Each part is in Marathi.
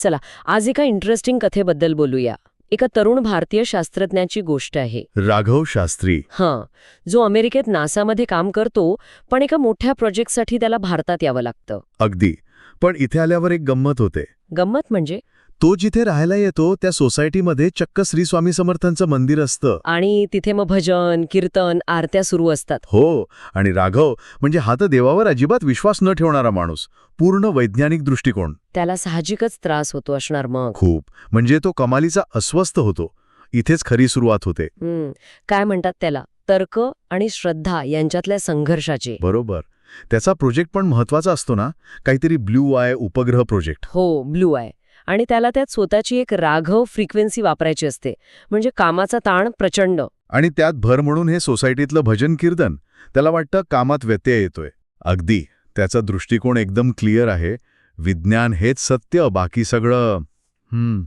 चला आज एका इंटरेस्टिंग कथेबद्दल बोलूया. एका तरुण भारतीय शास्त्रज्ञाची गोष्ट आहे. राघव शास्त्री. हां जो अमेरिकेत नासामध्ये काम करतो पण एका मोठ्या प्रोजेक्टसाठी त्याला भारतात यावं लागतं. अगदी. पण इथे आल्यावर एक गंमत होते. गंमत म्हणजे? तो जिथे राहायला येतो त्या सोसायटीमध्ये चक्क श्री स्वामी समर्थांचं मंदिर असतं. आणि तिथे मग भजन कीर्तन आरत्या सुरू असतात. हो आणि राघव म्हणजे हा तर देवावर अजिबात विश्वास न ठेवणारा माणूस पूर्ण वैज्ञानिक दृष्टिकोन. त्याला साहजिकच त्रास होतो असणार मग. खूप म्हणजे तो कमालीचा अस्वस्थ होतो. इथेच खरी सुरुवात होते. काय म्हणतात त्याला? तर्क आणि श्रद्धा यांच्यातल्या संघर्षाचे. बरोबर. त्याचा प्रोजेक्ट पण महत्त्वाचा असतो ना? काहीतरी ब्ल्यू आय उपग्रह प्रोजेक्ट. हो ब्लू आहे आणि त्याला त्यात स्वतःची एक राघव फ्रिक्वेन्सी वापरायची असते. म्हणजे कामाचा ताण प्रचंड. आणि त्यात भर म्हणून हे सोसायटीतलं भजन कीर्तन त्याला वाटतं कामात व्यत्यय येतोय. अगदी. त्याचा दृष्टिकोन एकदम क्लिअर आहे. विज्ञान हेच सत्य बाकी सगळं हम्म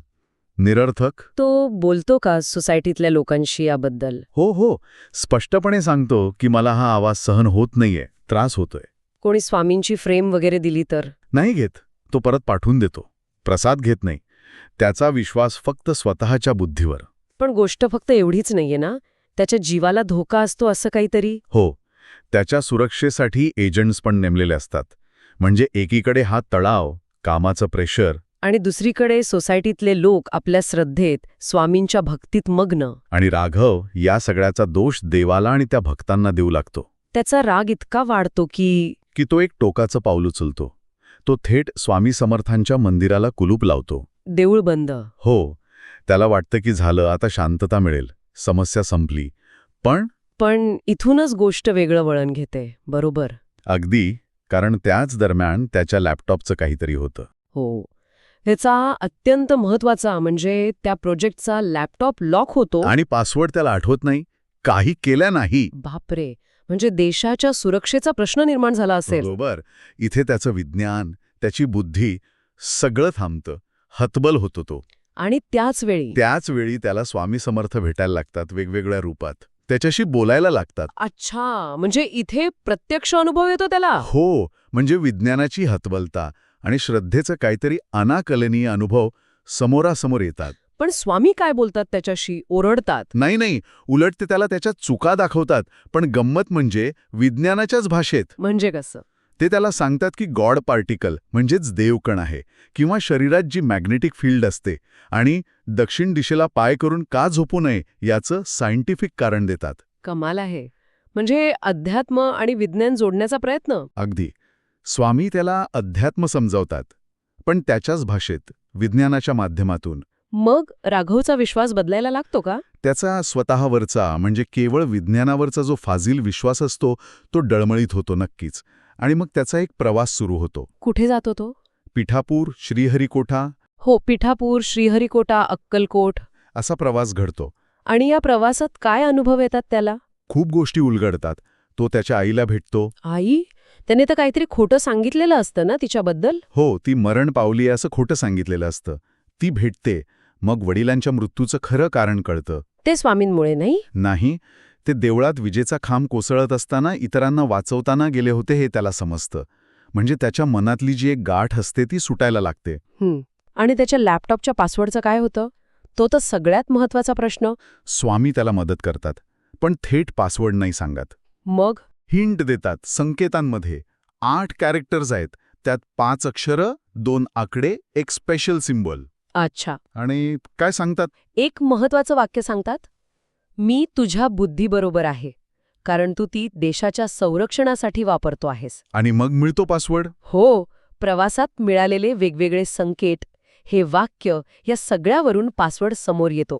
निरर्थक. तो बोलतो का सोसायटीतल्या लोकांशी याबद्दल? हो हो. स्पष्टपणे सांगतो की मला हा आवाज सहन होत नाहीये. त्रास होतोय. कोणी स्वामींची फ्रेम वगैरे दिली तर? नाही घेत. तो परत पाठवून देतो. प्रसाद घेत नाही. त्याचा विश्वास फक्त स्वतःच्या बुद्धीवर. पण गोष्ट फक्त एवढीच नाहीये ना? त्याच्या जीवाला धोका असतो असं काहीतरी? हो. त्याच्या सुरक्षेसाठी एजंट्स पण नेमलेले असतात. म्हणजे एकीकडे हा तळाव कामाचं प्रेशर आणि दुसरीकडे सोसायटीतले लोक आपल्या श्रद्धेत स्वामींच्या भक्तीत मग्न. आणि राघव या सगळ्याचा दोष देवाला आणि त्या भक्तांना देऊ लागतो. त्याचा राग इतका वाढतो की की तो एक टोकाचं पाऊल उचलतो. तो थेट स्वामी समर्थांच्या मंदिराला कुलूप लावतो. देऊळ बंद. हो त्याला वाटतं की झालं आता शांतता मिळेल. समस्या संपली. पण पण इथूनच गोष्ट वेगळं वळण घेते बरोबर? अगदी कारण त्याच दरम्यान त्याच्या लॅपटॉपचं काहीतरी होतं. हो. ह्याचा अत्यंत महत्त्वाचा म्हणजे त्या प्रोजेक्टचा लॅपटॉप लॉक होतो. आणि पासवर्ड त्याला आठवत नाही. काही केल्या नाही. बापरे. म्हणजे देशाच्या सुरक्षेचा प्रश्न निर्माण झाला असेल. बरोबर. इथे त्याचं विज्ञान त्याची बुद्धी सगळं थांबतं. हतबल होतो तो. आणि त्याच वेळी त्याच वेळी त्याला स्वामी समर्थ भेटायला लागतात वेगवेगळ्या रूपात. त्याच्याशी बोलायला लागतात. अच्छा. म्हणजे इथे प्रत्यक्ष अनुभव येतो त्याला? हो. म्हणजे विज्ञानाची हतबलता आणि श्रद्धेचं काहीतरी अनाकलनीय अनुभव समोरासमोर येतात. पण स्वामी काय बोलतात त्याच्याशी? ओरडतात. नाही नाही. उलट ते त्याला त्याच्या चुका दाखवतात. पण गंमत म्हणजे विज्ञानाच्याच भाषेत. म्हणजे कसं? ते त्याला सांगतात की गॉड पार्टिकल म्हणजेच देवकण आहे किंवा शरीरात जी मॅग्नेटिक फील्ड असते आणि दक्षिण दिशेला पाय करून का झोपू नये याचं सायंटिफिक कारण देतात. कमाल आहे. म्हणजे अध्यात्म आणि विज्ञान जोडण्याचा प्रयत्न? अगदी. स्वामी त्याला अध्यात्म समजावतात. पण त्याच्याच भाषेत विज्ञानाच्या माध्यमातून. मग राघवचा विश्वास बदलायला लागतो का? त्याचा स्वतःवरचा म्हणजे केवळ विज्ञानावरचा जो फाजील विश्वास असतो तो डळमळीत होतो नक्कीच. आणि मग त्याचा एक प्रवास सुरू होतो. कुठे जातो तो? पिठापूर श्रीहरिकोठा हो पिठापूर श्रीहरिकोटा अक्कलकोट. असा प्रवास घडतो. आणि या प्रवासात काय अनुभव येतात त्याला? खूप गोष्टी उलगडतात. तो त्याच्या आईला भेटतो. आई? त्याने तर काहीतरी खोटं सांगितलेलं असतं ना तिच्याबद्दल? हो ती मरण पावली असं खोटं सांगितलेलं असतं. ती भेटते. मग वडिलांच्या मृत्यूचं खरं कारण कळतं. ते स्वामींमुळे नाही? नाही ते देवळात विजेचा खांब कोसळत असताना इतरांना वाचवताना गेले होते हे त्याला समजतं. म्हणजे त्याच्या मनातली जी एक गाठ असते ती सुटायला लागते. आणि त्याच्या लॅपटॉपच्या पासवर्डचं काय होतं? तो तर सगळ्यात महत्त्वाचा प्रश्न. स्वामी त्याला मदत करतात पण थेट पासवर्ड नाही सांगत. मग? हिंट देतात संकेतांमध्ये. आठ कॅरेक्टर्स आहेत त्यात पाच अक्षरं दोन आकडे एक स्पेशल सिम्बॉल अच्छा. आणि काय सांगतात? एक महत्वाचं वाक्य सांगतात? मी तुझ्या बुद्धीबरोबर आहे कारण तू ती देशाच्या संरक्षणासाठी वापरतो आहेस. आणि मग मिळतो पासवर्ड हो प्रवासात मिळालेले वेगवेगळे संकेत हे वाक्य या सगळ्यावरून पासवर्ड समोर येतो.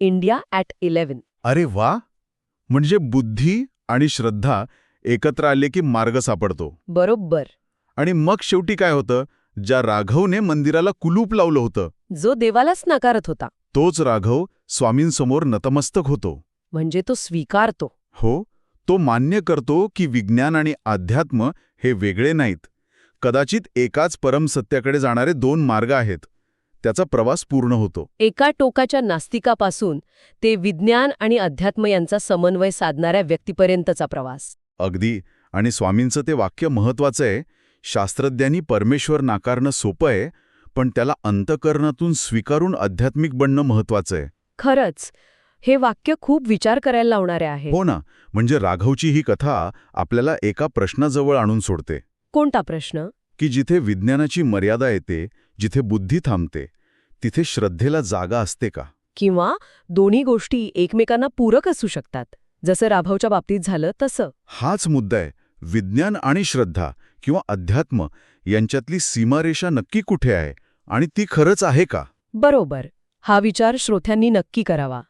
India at eleven. अरे वा! म्हणजे बुद्धी आणि श्रद्धा एकत्र आले की मार्ग सापडतो. बरोबर. आणि मग शेवटी काय होतं? ज्या राघवने मंदिराला कुलूप लावलं होतं जो देवालाच नाकारत होता. तोच राघव स्वामींसमोर नतमस्तक होतो. म्हणजे तो स्वीकारतो. हो तो मान्य करतो की विज्ञान आणि अध्यात्म हे वेगळे नाहीत. कदाचित एकाच परमसत्याकडे जाणारे दोन मार्ग आहेत. त्याचा प्रवास पूर्ण होतो. एका टोकाच्या नास्तिकापासून ते विज्ञान आणि अध्यात्म यांचा समन्वय साधणाऱ्या व्यक्तीपर्यंतचा प्रवास. अगदी आणि स्वामींचं ते वाक्य महत्वाचं आहे. शास्त्रज्ञांनी परमेश्वर नाकारणं सोपं आहे पण त्याला अंतकरणातून स्वीकारून आध्यात्मिक बनणं महत्वाचं आहे. खरंच. हे वाक्य खूप विचार करायला लावणारे आहे. हो ना. म्हणजे राघवची ही कथा आपल्याला एका प्रश्नाजवळ आणून सोडते. कोणता प्रश्न? की जिथे विज्ञानाची मर्यादा येते जिथे बुद्धी थांबते तिथे श्रद्धेला जागा असते का? किंवा दोन्ही गोष्टी एकमेकांना पूरक असू शकतात. जसं राघवच्या बाबतीत झालं तसं. हाच मुद्दा आहे. विज्ञान आणि श्रद्धा किंवा अध्यात्म यांच्यातली सीमारेषा नक्की कुठे आहे? आणि ती खरंच आहे का? बरोबर. हा विचार श्रोत्यांनी नक्की करावा.